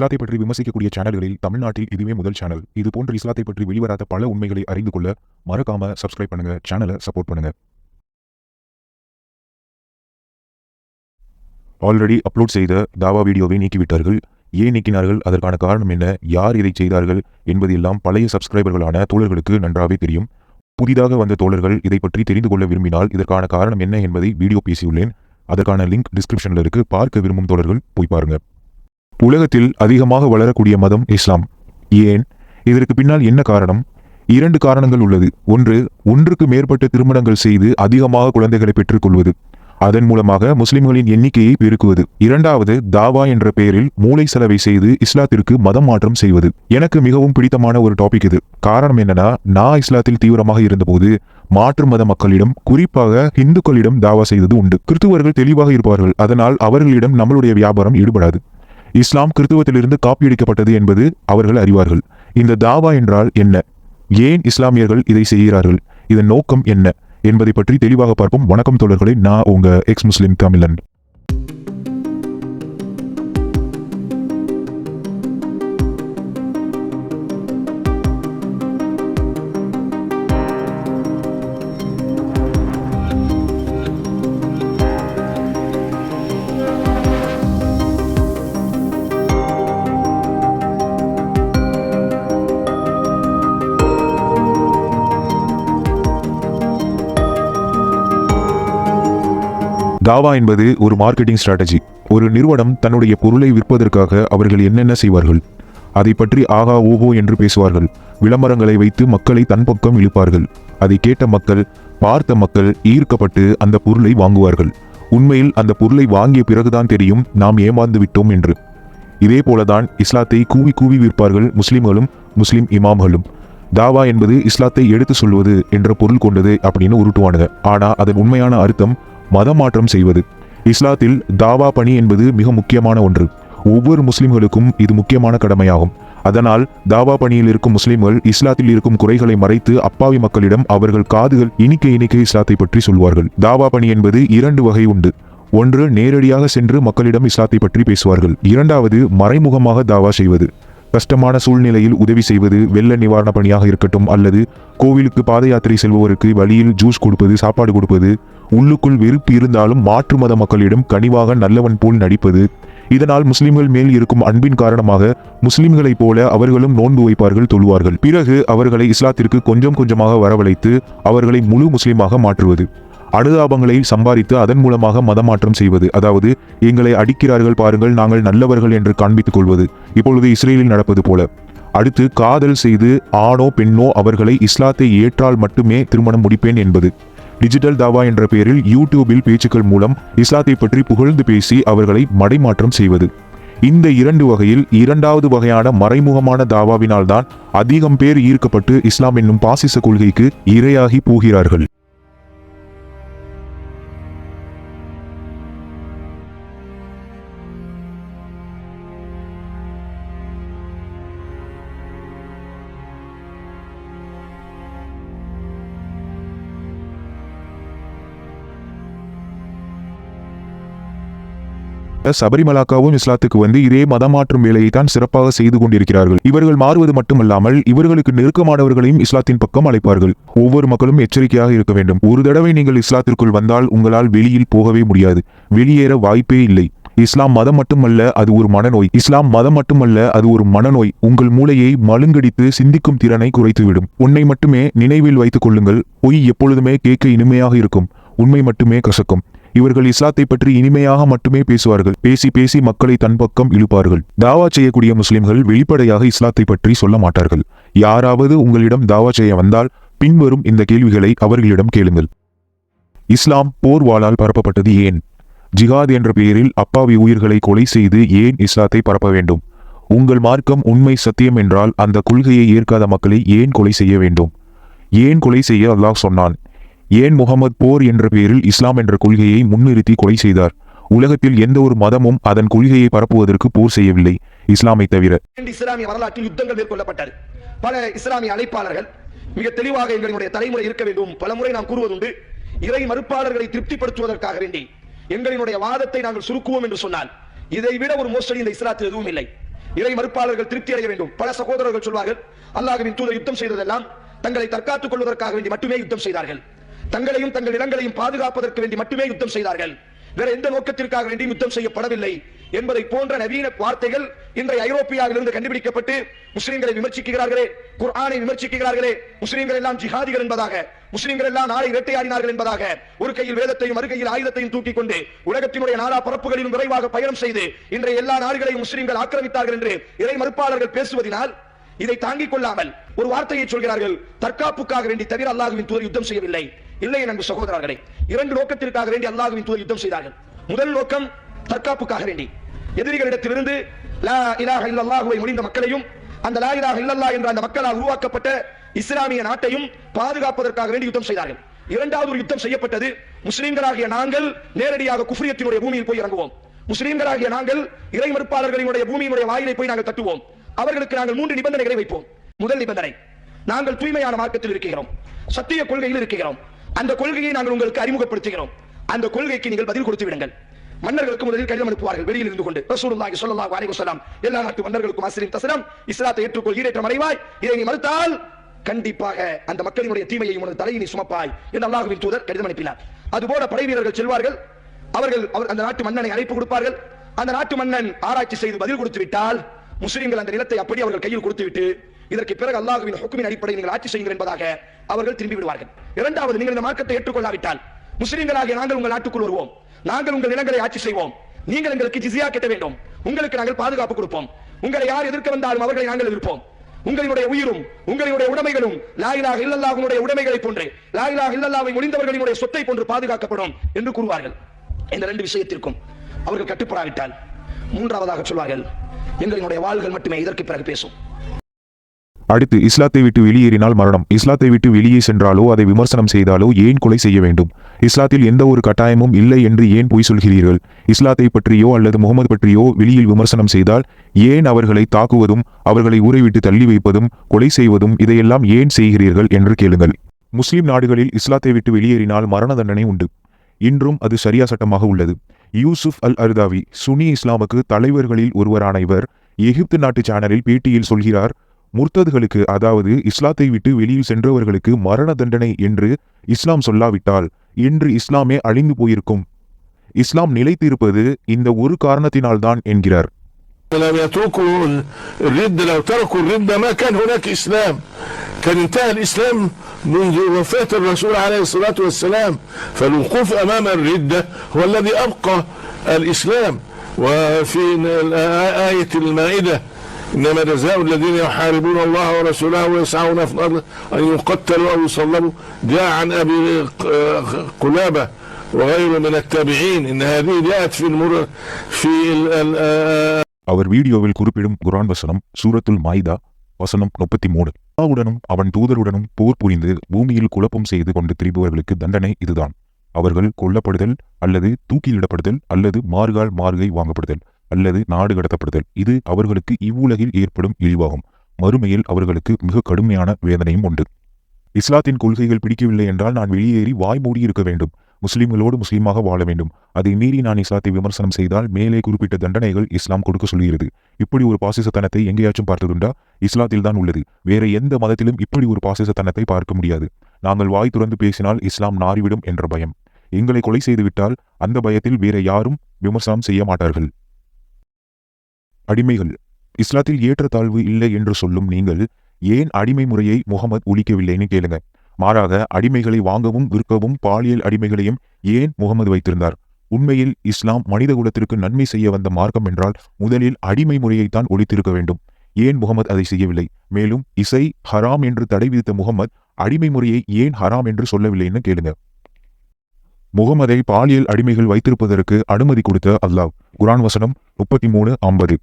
இஸ்லாத்தை பற்றி விமர்சிக்கக்கூடிய சேனல்களில் தமிழ்நாட்டில் இதுவே முதல் சேனல். இது போன்ற இஸ்லாத்தை பற்றி வெளிவராத பல உண்மைகளை அறிந்து கொள்ள மறக்காம சப்ஸ்கிரைப் பண்ணுங்க சேனலை சப்போர்ட் பண்ணுங்க. ஆல்ரெடி அப்லோட் செய்த தாவா வீடியோவை நீக்கிவிட்டார்கள். ஏன் நீக்கினார்கள்? அதற்கான காரணம் என்ன? யார் இதை செய்தார்கள்? என்பதெல்லாம் பழைய சப்ஸ்கிரைபர்களான தோழர்களுக்கு நன்றாகவே தெரியும். புதிதாக வந்த தோழர்கள் இதை பற்றி தெரிந்து கொள்ள விரும்பினால் இதற்கான காரணம் என்ன என்பதை வீடியோ பேசியுள்ளேன். அதற்கான லிங்க் டிஸ்கிரிப்ஷனில் இருக்கு. பார்க்க விரும்பும் தோழர்கள் போய் பாருங்கள் உலகத்தில் அதிகமாக வளரக்கூடிய மதம் இஸ்லாம். ஏன்? இதற்கு பின்னால் என்ன காரணம்? இரண்டு காரணங்கள் உள்ளது. ஒன்று ஒன்றுக்கு மேற்பட்ட திருமணங்கள் செய்து அதிகமாக குழந்தைகளை பெற்றுக்கொள்வது. அதன் மூலமாக முஸ்லிம்களின் எண்ணிக்கையை பெருக்குவது. இரண்டாவது தாவா என்ற பெயரில் மூளை செலவை செய்து இஸ்லாத்திற்கு மதம் மாற்றம் செய்வது. எனக்கு மிகவும் பிடித்தமான ஒரு டாபிக் இது. காரணம் என்னன்னா நான் இஸ்லாத்தில் தீவிரமாக இருந்தபோது மாற்று மத மக்களிடம் குறிப்பாக இந்துக்களிடம் தாவா செய்தது உண்டு. கிறிஸ்துவர்கள் தெளிவாக இருப்பார்கள். அதனால் அவர்களிடம் நம்மளுடைய வியாபாரம் ஈடுபடாது. இஸ்லாம் கிறிஸ்துவத்திலிருந்து காப்பியடிக்கப்பட்டது என்பது அவர்கள் அறிவார்கள். இந்த தாவா என்றால் என்ன? ஏன் இஸ்லாமியர்கள் இதை செய்கிறார்கள்? இதன் நோக்கம் என்ன? என்பதை பற்றி தெளிவாக பார்ப்போம். வணக்கம் தோழர்களை நான் உங்க எக்ஸ் முஸ்லிம் தமிழன். தாவா என்பது ஒரு மார்க்கெட்டிங் ஸ்ட்ராட்டஜி ஒரு நிறுவனம் தன்னுடைய பொருளை விற்பதற்காக அவர்கள் என்னென்ன செய்வார்கள்? அதை பற்றி ஆகா ஓஹோ என்று பேசுவார்கள். விளம்பரங்களை வைத்து மக்களை தன் பக்கம் இழுப்பார்கள். அதை கேட்ட மக்கள் பார்த்த மக்கள் ஈர்க்கப்பட்டு அந்த பொருளை வாங்குவார்கள். உண்மையில் அந்த பொருளை வாங்கிய பிறகுதான் தெரியும் நாம் ஏமாந்து விட்டோம் என்று. இதே போலதான் இஸ்லாத்தை கூவி கூவி விற்பார்கள் முஸ்லிம்களும் முஸ்லிம் இமாம்களும். தாவா என்பது இஸ்லாத்தை எடுத்து சொல்வது என்ற பொருள் கொண்டது அப்படின்னு உருட்டுவானுங்க. ஆனா அதன் உண்மையான அர்த்தம் மதமாற்றம் செய்வது. இஸ்லாத்தில் தாவா பணி என்பது மிக முக்கியமான ஒன்று. ஒவ்வொரு முஸ்லிம்களுக்கும் இது முக்கியமான கடமையாகும். அதனால் தாவா பணியில் இருக்கும் முஸ்லிம்கள் இஸ்லாத்தில் இருக்கும் குறைகளை மறைத்து அப்பாவி மக்களிடம் அவர்கள் காதுகள் இனிக்க இனிக்க இஸ்லாத்தை பற்றி சொல்வார்கள். தாவா பணி என்பது இரண்டு வகை உண்டு. ஒன்று நேரடியாக சென்று மக்களிடம் இஸ்லாத்தை பற்றி பேசுவார்கள். இரண்டாவது மறைமுகமாக தாவா செய்வது. கஷ்டமான சூழ்நிலையில் உதவி செய்வது வெள்ள நிவாரண பணியாக இருக்கட்டும் அல்லது கோவிலுக்கு பாத யாத்திரை செல்பவருக்கு வழியில் ஜூஸ் கொடுப்பது சாப்பாடு கொடுப்பது உள்ளுக்குள் வெறுப்பு இருந்தாலும் மாற்று மத மக்களிடம் கனிவாக நல்லவன் போல் நடிப்பது. இதனால் முஸ்லிம்கள் மேல் இருக்கும் அன்பின் காரணமாக முஸ்லிம்களைப் போல அவர்களும் நோன்பு வைப்பார்கள் தொழுவார்கள். பிறகு அவர்களை இஸ்லாத்திற்கு கொஞ்சம் கொஞ்சமாக வரவழைத்து அவர்களை முழு முஸ்லிமாக மாற்றுவது. அனுதாபங்களை சம்பாதித்து அதன் மூலமாக மதமாற்றம் செய்வது. அதாவது எங்களை அடிக்கிறார்கள் பாருங்கள் நாங்கள் நல்லவர்கள் என்று காண்பித்துக் கொள்வது. இப்பொழுது இஸ்ரேலில் நடப்பது போல. அடுத்து காதல் செய்து ஆணோ பெண்ணோ அவர்களை இஸ்லாத்தை ஏற்றால் மட்டுமே திருமணம் முடிப்பேன் என்பது. டிஜிட்டல் தாவா என்ற பெயரில் யூடியூபில் பேச்சுக்கள் மூலம் இஸ்லாத்தை பற்றி புகழ்ந்து பேசி அவர்களை மடைமாற்றம் செய்வது. இந்த இரண்டு வகையில் இரண்டாவது வகையான மறைமுகமான தாவாவினால்தான் அதிகம் பேர் ஈர்க்கப்பட்டு இஸ்லாம் என்னும் பாசிச கொள்கைக்கு இரையாகி போகிறார்கள். சபரிமலாக்காவும் இஸ்லாத்துக்கு வந்து இதே மதமாற்றும் வேலையை தான் சிறப்பாக செய்து கொண்டிருக்கிறார்கள். இவர்கள் மாறுவது மட்டுமல்லாமல் இவர்களுக்கு நெருக்கமானவர்களையும் இஸ்லாத்தின் பக்கம் அழைப்பார்கள். ஒவ்வொரு மக்களும் எச்சரிக்கையாக இருக்க வேண்டும். ஒரு தடவை நீங்கள் இஸ்லாத்திற்குள் வந்தால் உங்களால் வெளியில் போகவே முடியாது. வெளியேற வாய்ப்பே இல்லை. இஸ்லாம் மதம் மட்டுமல்ல அது ஒரு மனநோய். இஸ்லாம் மதம் மட்டுமல்ல அது ஒரு மனநோய். உங்கள் மூளையை மழுங்கடித்து சிந்திக்கும் திறனை குறைத்துவிடும். உன்னை மட்டுமே நினைவில் வைத்துக் கொள்ளுங்கள். பொய் எப்பொழுதுமே கேட்க இனிமையாக இருக்கும். உண்மை மட்டுமே கசக்கும். இவர்கள் இஸ்லாத்தை பற்றி இனிமையாக மட்டுமே பேசுவார்கள். பேசி பேசி மக்களை தன் பக்கம் இழுப்பார்கள். தாவா செய்யக்கூடிய முஸ்லிம்கள் வெளிப்படையாக இஸ்லாத்தை பற்றி சொல்ல மாட்டார்கள். யாராவது உங்களிடம் தாவா செய்ய வந்தால் பின்வரும் இந்த கேள்விகளை அவர்களிடம் கேளுங்கள். இஸ்லாம் போர் வாளால் பரப்பப்பட்டது ஏன்? ஜிஹாத் என்ற பெயரில் அப்பாவி உயிர்களை கொலை செய்து ஏன் இஸ்லாத்தை பரப்ப வேண்டும்? உங்கள் மார்க்கம் உண்மை சத்தியம் என்றால் அந்த கொள்கையை ஏற்காத மக்களை ஏன் கொலை செய்ய வேண்டும்? ஏன் கொலை செய்ய அல்லாஹ் சொன்னான்? ஏன் முகமது போர் என்ற பெயரில் இஸ்லாம் என்ற கொள்கையை முன்னிறுத்தி கொலை செய்தார்? உலகத்தில் எந்த ஒரு மதமும் அதன் கொள்கையை பரப்புவதற்கு போர் செய்யவில்லை. இஸ்லாமை தவிர. இஸ்லாமிய வரலாற்றில் யுத்தங்கள் மேற்கொள்ளப்பட்டது. பல இஸ்லாமிய அழைப்பாளர்கள் மிக தெளிவாக எங்களுடைய தலைமுறை இருக்க வேண்டும். பலமுறை நாம் கூறுவதுண்டு இறை மறுப்பாளர்களை திருப்திப்படுத்துவதற்காக வேண்டி எங்களினுடைய வாதத்தை நாங்கள் சுருக்குவோம் என்று சொன்னால் இதை விட ஒரு மோசடி இந்த இஸ்லாத்தில் எதுவும் இல்லை. இறை மறுப்பாளர்கள் திருப்தி அடைய வேண்டும். பல சகோதரர்கள் சொல்வார்கள் அல்லாஹ்வின் தூதர் யுத்தம் செய்ததெல்லாம் தங்களை தற்காத்துக் கொள்வதற்காக வேண்டி மட்டுமே யுத்தம் செய்தார்கள். தங்களையும் தங்கள் இடங்களையும் பாதுகாப்பதற்கு வேண்டி மட்டுமே யுத்தம் செய்தார்கள். வேற எந்த நோக்கத்திற்காக வேண்டி யுத்தம் செய்யப்படவில்லை. என்பதை போன்ற நவீன வார்த்தைகள் இன்றைய ஐரோப்பியாவிலிருந்து கண்டுபிடிக்கப்பட்டு முஸ்லிம்களை விமர்சிக்கிறார்களே குர்ஆனை விமர்சிக்கிறார்களே முஸ்லிம்கள் எல்லாம் ஜிஹாதிகள் என்பதாக முஸ்லிம்கள் எல்லாம் நாளை இரட்டையாடினார்கள் என்பதாக ஒரு கையில் வேதத்தையும் மறு கையில் ஆயுதத்தையும் தூக்கிக் கொண்டு உலகத்தினுடைய நாலா பரப்புகளிலும் விரைவாக பயணம் செய்து இன்றைய எல்லா நாடுகளையும் முஸ்லிம்கள் ஆக்கிரமித்தார்கள் என்று இறை மறுப்பாளர்கள் பேசுவதினால் இதை தாங்கிக் கொள்ளாமல் ஒரு வார்த்தையை சொல்கிறார்கள் தற்காப்புக்காக வேண்டி தவிர அல்லாஹுவின் தூதர் யுத்தம் செய்யவில்லை. இல்லை நண்பு சகோதரர்களே இரண்டு நோக்கத்திற்காக வேண்டி அல்லாஹுவின் தூதர் யுத்தம் செய்தார்கள். முதல் நோக்கம் தற்காப்புக்காக வேண்டி. எதிரிகளிடத்திலிருந்து லா இலாஹ இல்லல்லாஹுவை முடிந்த மக்களையும் அந்த லா இலாஹ இல்லல்லாஹ் என்ற அந்த மக்களால் உருவாக்கப்பட்ட இஸ்லாமிய நாட்டையும் பாதுகாப்பதற்காக வேண்டி யுத்தம் செய்தார்கள். இரண்டாவது ஒரு யுத்தம் செய்யப்பட்டது முஸ்லிம்களாகிய நாங்கள் நேரடியாக குஃப்ரியத்தினுடைய பூமியில் போய் இறங்குவோம். முஸ்லிம்களாகிய நாங்கள் இறை மறுப்பாளர்களினுடைய பூமியினுடைய வாயிலை போய் நாங்கள் தட்டுவோம். அவர்களுக்கு நாங்கள் மூன்று நிபந்தனைகளை வைப்போம். முதல் நிபந்தனை நாங்கள் தூய்மையான மார்க்கத்தில் இருக்கிறோம். சத்திய கொள்கையில் இருக்கிறோம். அந்த கொள்கையை நாங்கள் உங்களுக்கு அறிமுகப்படுத்துகிறோம். அந்த கொள்கைக்கு நீங்கள் பதில் கொடுத்து விடுங்கள். மன்னர்களுக்கு முதலில் கடிதம் அனுப்புவார்கள் வெளியில் இருந்து கொண்டு. ரசூலுல்லாஹி ஸல்லல்லாஹு அலைஹி வஸல்லம் எல்லா நாட்டு மன்னர்களுக்கும் அஸ்லிம் தஸ்லம் இஸ்லாத்தை ஏற்றுக்கொள் ஈரேற்றம் அடைவாய். இதை நீ மறுத்தால் கண்டிப்பாக அந்த மக்களினுடைய தீமையை உனது தலையை நீ சுமப்பாய் என்று அல்லாஹ்வின் தூதர் கடிதம் அனுப்பினார். அதுபோல படை வீரர்கள் செல்வார்கள். அவர்கள் அவர் அந்த நாட்டு மன்னனை அழைப்பு கொடுப்பார்கள். அந்த நாட்டு மன்னன் ஆராய்ச்சி செய்து பதில் கொடுத்து விட்டால் முஸ்லிம்கள் அந்த நிலத்தை அப்படி அவர்கள் கையில் கொடுத்துவிட்டு இதற்கு பிறகு அல்லாஹுவின் ஹுக்குமின் அடிப்படையில் நீங்கள் ஆட்சி செய்யுங்கள் என்பதாக அவர்கள் திரும்பி விடுவார்கள். இரண்டாவது நீங்கள் இந்த மார்க்கத்தை ஏற்றுக்கொள்ளாவிட்டால் முஸ்லிம்களாகிய நாங்கள் உங்கள் நாட்டுக்குள் வருவோம். நாங்கள் உங்கள் நிலங்களை ஆட்சி செய்வோம். நீங்கள் எங்களுக்கு ஜிசியா கட்ட வேண்டும். உங்களுக்கு நாங்கள் பாதுகாப்பு கொடுப்போம். உங்களை யார் எதிர்க்க வந்தாலும் அவர்களை நாங்கள் எதிர்ப்போம். உங்களுடைய உயிரும் உங்களுடைய உடைமைகளும் லாயிலாக இல்லல்லாஹுடைய உடைமைகளை போன்று லாயிலாக இல்லல்லாவை முடிந்தவர்களினுடைய சொத்தை போன்று பாதுகாக்கப்படும் என்று கூறுவார்கள். இந்த ரெண்டு விஷயத்திற்கும் அவர்கள் கட்டுப்படாவிட்டால் மூன்றாவதாக சொல்வார்கள் எங்களினுடைய வாள்கள் மட்டுமே இதற்கு பிறகு பேசும். அடுத்து இஸ்லாத்தை விட்டு வெளியேறினால் மரணம். இஸ்லாத்தை விட்டு வெளியே சென்றாலோ அதை விமர்சனம் செய்தாலோ ஏன் கொலை செய்ய வேண்டும்? இஸ்லாத்தில் எந்த ஒரு கட்டாயமும் இல்லை என்று ஏன் பொய் சொல்கிறீர்கள்? இஸ்லாத்தை பற்றியோ அல்லது முகமது பற்றியோ வெளியில் விமர்சனம் செய்தால் ஏன் அவர்களை தாக்குவதும் அவர்களை ஊரை விட்டு தள்ளி வைப்பதும் கொலை செய்வதும் இதையெல்லாம் ஏன் செய்கிறீர்கள் என்று கேளுங்கள். முஸ்லிம் நாடுகளில் இஸ்லாத்தை விட்டு வெளியேறினால் மரண தண்டனை உண்டு. இன்றும் அது சரியா சட்டமாக உள்ளது. யூசுப் அல் அர்தாவி சுனி இஸ்லாமுக்கு தலைவர்களில் ஒருவரான இவர் எகிப்து நாட்டு சேனலில் பேட்டியில் சொல்கிறார் முர்த்ததுகளுக்கு அதாவது இஸ்லாத்தை விட்டு வெளியில் சென்றவர்களுக்கு மரண தண்டனை என்று இஸ்லாம் சொல்லாவிட்டால் இன்று இஸ்லாமே அழிந்து போயிருக்கும் இஸ்லாம் நிலைத்திருப்பது இந்த ஒரு காரணத்தினால்தான் என்கிறார் لو يتركوا الردة لو تركوا الردة ما كان هناك إسلام كان انتهى الإسلام منذ وفاة الرسول عليه الصلاة والسلام فالوقوف أمام الردة هو الذي أبقى الإسلام وفي آية المائدة إنما جزاء الذين يحاربون الله ورسوله ويسعون في الأرض أن يقتلوا أو يصلبوا جاء عن أبي قلابة وغيره من التابعين إن هذه جاءت في المر في ال- ال- அவர் வீடியோவில் குறிப்பிடும் குரான் வசனம் சூரத்துல் மாய்தா வசனம் முப்பத்தி மூணு அல்லாவுடனும் அவன் தூதருடனும் போர் புரிந்து பூமியில் குழப்பம் செய்து கொண்டு திரிபவர்களுக்கு தண்டனை இதுதான் அவர்கள் கொல்லப்படுதல் அல்லது தூக்கிலிடப்படுதல் அல்லது மார்கால் மார்கை வாங்கப்படுதல் அல்லது நாடு கடத்தப்படுதல். இது அவர்களுக்கு இவ்வுலகில் ஏற்படும் இழிவாகும். மறுமையில் அவர்களுக்கு மிக கடுமையான வேதனையும் உண்டு. இஸ்லாத்தின் கொள்கைகள் பிடிக்கவில்லை என்றால் நான் வெளியேறி வாய் மூடி இருக்க வேண்டும். முஸ்லிம்களோடு முஸ்லீமாக வாழ வேண்டும். அதை மீறி நான் இஸ்லாத்தை விமர்சனம் செய்தால் மேலே குறிப்பிட்ட தண்டனைகள் இஸ்லாம் கொடுக்க சொல்கிறது இப்படி ஒரு பாசிசத்தனத்தை எங்கேயாச்சும் பார்த்ததுண்டா? இஸ்லாத்தில் தான் உள்ளது. வேற எந்த மதத்திலும் இப்படி ஒரு பாசிசத்தனத்தை பார்க்க முடியாது. நாங்கள் வாய் துறந்து பேசினால் இஸ்லாம் நாறிவிடும் என்ற பயம். எங்களை கொலை செய்துவிட்டால் அந்த பயத்தில் வேற யாரும் விமர்சனம் செய்ய மாட்டார்கள். அடிமைகள். இஸ்லாத்தில் ஏற்றத்தாழ்வு இல்லை என்று சொல்லும் நீங்கள் ஏன் அடிமை முறையை முகமது ஒழிக்கவில்லைன்னு கேளுங்க. மாறாக அடிமைகளை வாங்கவும் விற்கவும் பாலியல் அடிமைகளையும் ஏன் முகமது வைத்திருந்தார்? உண்மையில் இஸ்லாம் மனித குலத்திற்கு நன்மை செய்ய வந்த மார்க்கம் என்றால் முதலில் அடிமை முறையைத்தான் ஒழித்திருக்க வேண்டும். ஏன் முகமது அதை செய்யவில்லை? மேலும் இசை ஹராம் என்று தடை விதித்த முகமது அடிமை முறையை ஏன் ஹராம் என்று சொல்லவில்லைன்னு கேளுங்க. முகமதை பாலியல் அடிமைகள் வைத்திருப்பதற்கு அனுமதி கொடுத்த அல்லாஹ். குரான் வசனம் முப்பத்தி மூணு ஐம்பது.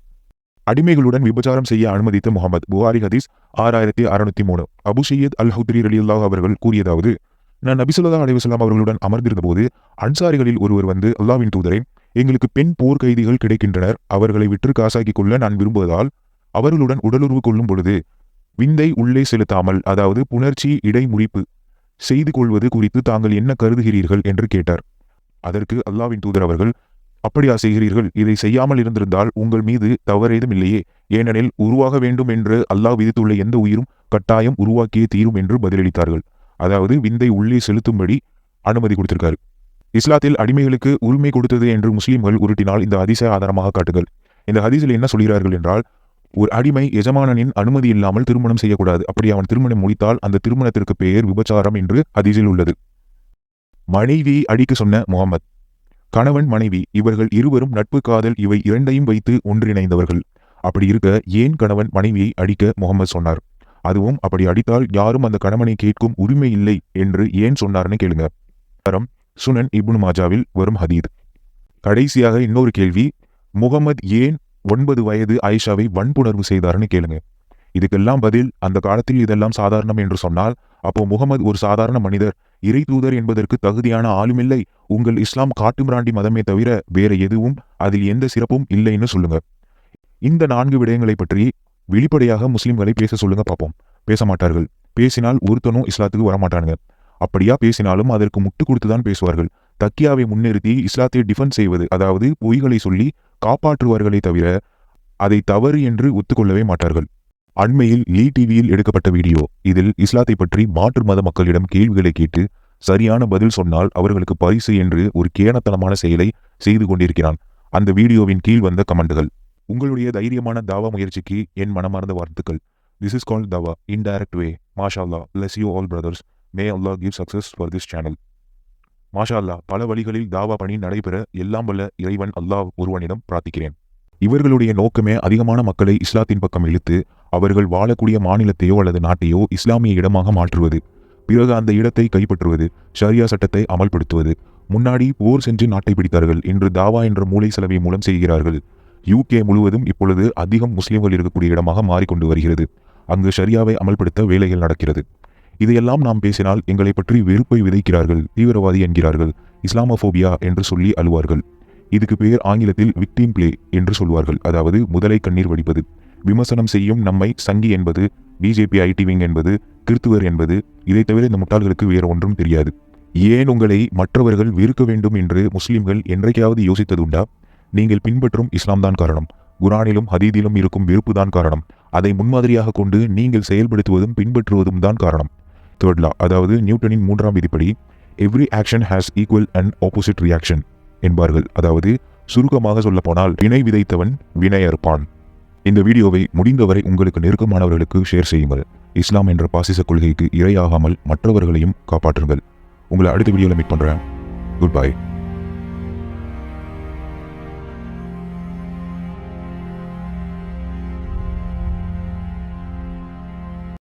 அடிமைகளுடன் விபச்சாரம் செய்ய அனுமதித்த முகமது புகாரி ஹதீஸ் ஆறாயிரத்தி அறுநூத்தி மூணு அபு சையத் அல் ஹுத்ரி அலியுல்லாஹ் அவர்கள் கூறியதாவது நான் நபிசுல்லா அலிவசல்லாம் அவர்களுடன் அமர்ந்திருந்த போது அன்சாரிகளில் ஒருவர் வந்து அல்லாவின் தூதரே எங்களுக்கு பெண் போர் கைதிகள் கிடைக்கின்றனர். அவர்களை விற்று காசாக்கிக் கொள்ள நான் விரும்புவதால் அவர்களுடன் உடலுறவு கொள்ளும் பொழுது விந்தை உள்ளே செலுத்தாமல் அதாவது புணர்ச்சி இடைமுறிப்பு செய்து கொள்வது குறித்து தாங்கள் என்ன கருதுகிறீர்கள் என்று கேட்டார். அதற்கு அல்லாவின் தூதர் அவர்கள் அப்படியா செய்கிறீர்கள்? இதை செய்யாமல் இருந்திருந்தால் உங்கள் மீது தவறேதும் இல்லையே. ஏனெனில் உருவாக வேண்டும் என்று அல்லாஹ் விதித்துள்ள எந்த உயிரும் கட்டாயம் உருவாக்கியே தீரும் என்று பதிலளித்தார்கள். அதாவது விந்தை உள்ளே செலுத்தும்படி அனுமதி கொடுத்திருக்காரு. இஸ்லாத்தில் அடிமைகளுக்கு உரிமை கொடுத்தது என்று முஸ்லீம்கள் உருட்டினால் இந்த ஹதீஸை ஆதாரமாக காட்டுங்கள். இந்த ஹதீஸில் என்ன சொல்கிறார்கள் என்றால் ஒரு அடிமை எஜமானனின் அனுமதி இல்லாமல் திருமணம் செய்யக்கூடாது. அப்படி அவன் திருமணம் முடித்தால் அந்த திருமணத்திற்கு பெயர் விபச்சாரம் என்று ஹதீஸில் உள்ளது. மனைவி அடிக்க சொன்ன முகமது கணவன் மனைவி இவர்கள் இருவரும் நட்பு காதல் இவை இரண்டையும் வைத்து ஒன்றிணைந்தவர்கள். அப்படி இருக்க ஏன் கணவன் மனைவியை அடிக்க முகமது சொன்னார்? அதுவும் அப்படி அடித்தால் யாரும் அந்த கணவனை கேட்கும் உரிமை இல்லை என்று ஏன் சொன்னார்னு கேளுங்க. தரம் சுனன் இபுன் மாஜாவில் வரும் ஹதீத். கடைசியாக இன்னொரு கேள்வி முகமது ஏன் ஒன்பது வயது ஆயிஷாவை வன்புணர்வு செய்தார்னு கேளுங்க. இதுக்கெல்லாம் பதில் அந்த காலத்தில் இதெல்லாம் சாதாரணம் என்று சொன்னால் அப்போ முகமது ஒரு சாதாரண மனிதர் இறை தூதர் என்பதற்கு தகுதியான ஆளுமில்லை. உங்கள் இஸ்லாம் காட்டுமிராண்டி மதமே தவிர வேற எதுவும் அதில் எந்த சிறப்பும் இல்லைன்னு சொல்லுங்க. இந்த நான்கு விடயங்களை பற்றி வெளிப்படையாக முஸ்லிம்களை பேச சொல்லுங்க பார்ப்போம். பேச மாட்டார்கள். பேசினால் ஒருத்தனும் இஸ்லாத்துக்கு வரமாட்டானுங்க. அப்படியா பேசினாலும் அதற்கு முட்டு கொடுத்துதான் பேசுவார்கள். தக்கியாவை முன்னிறுத்தி இஸ்லாத்தை டிஃபெண்ட் செய்வது அதாவது பொய்களை சொல்லி காப்பாற்றுவார்களே தவிர அதை தவறு என்று ஒத்துக்கொள்ளவே மாட்டார்கள். அண்மையில் லீ டிவியில் எடுக்கப்பட்ட வீடியோ. இதில் இஸ்லாத்தை பற்றி மாற்று மத மக்களிடம் கேள்விகளை கேட்டு சரியான பதில் சொன்னால் அவர்களுக்கு பரிசு என்று ஒரு கேணத்தனமான செயலை செய்து கொண்டிருக்கிறான். அந்த வீடியோவின் கீழ் வந்த கமெண்டுகள் உங்களுடைய தைரியமான தாவா முயற்சிக்கு என் மனமார்ந்த வாழ்த்துக்கள். திஸ் இஸ் கால் தாவா இன்டைரக்ட் வே மாஷா அல்லா bless you all brothers may Allah give success for this channel மாஷா அல்லா பல வழிகளில் தாவா பணி நடைபெற எல்லாம் வல்ல இறைவன் அல்லாஹ் ஒருவனிடம் பிரார்த்திக்கிறேன். இவர்களுடைய நோக்கமே அதிகமான மக்களை இஸ்லாத்தின் பக்கம் இழுத்து அவர்கள் வாழக்கூடிய மாநிலத்தையோ அல்லது நாட்டையோ இஸ்லாமிய இடமாக மாற்றுவது பிறகு அந்த இடத்தை கைப்பற்றுவது ஷரியா சட்டத்தை அமல்படுத்துவது. முன்னாடி போர் சென்று நாட்டை பிடித்தார்கள் இன்று தாவா என்ற மூளை செலவை மூலம் செய்கிறார்கள். யூகே முழுவதும் இப்பொழுது அதிகம் முஸ்லிம்கள் இருக்கக்கூடிய இடமாக மாறிக்கொண்டு வருகிறது. அங்கு ஷரியாவை அமல்படுத்த வேலைகள் நடக்கிறது. இதையெல்லாம் நாம் பேசினால் எங்களை பற்றி வெறுப்பை விதைக்கிறார்கள் தீவிரவாதி என்கிறார்கள் இஸ்லாமோபோபியா என்று சொல்லி அழுவார்கள். இதுக்கு பெயர் ஆங்கிலத்தில் விக்டீம் பிளே என்று சொல்வார்கள் அதாவது முதலை கண்ணீர் வடிப்பது. விமர்சனம் செய்யும் நம்மை சங்கி என்பது பிஜேபி ஐடி விங் என்பது கிறித்துவர் என்பது இதை தவிர இந்த முட்டாள்களுக்கு வேறு ஒன்றும் தெரியாது. ஏன் உங்களை மற்றவர்கள் வெறுக்க வேண்டும் என்று முஸ்லிம்கள் என்றைக்காவது யோசித்ததுண்டா? நீங்கள் பின்பற்றும் இஸ்லாம் தான் காரணம். குரானிலும் ஹதீதிலும் இருக்கும் வெறுப்பு தான் காரணம். அதை முன்மாதிரியாக கொண்டு நீங்கள் செயல்படுத்துவதும் பின்பற்றுவதும் தான் காரணம். தேர்ட் லா அதாவது நியூட்டனின் மூன்றாம் விதிப்படி every action has equal and opposite reaction என்பார்கள். அதாவது சுருக்கமாக சொல்லப்போனால் வினை விதைத்தவன் வினை அறுப்பான். இந்த வீடியோவை முடிந்தவரை உங்களுக்கு நெருக்கமானவர்களுக்கு ஷேர் செய்யுங்கள். இஸ்லாம் என்ற பாசிச கொள்கைக்கு இரையாகாமல் மற்றவர்களையும் காப்பாற்றுங்கள். உங்களை அடுத்த வீடியோவில் மீட் பண்ணுறேன் குட் பை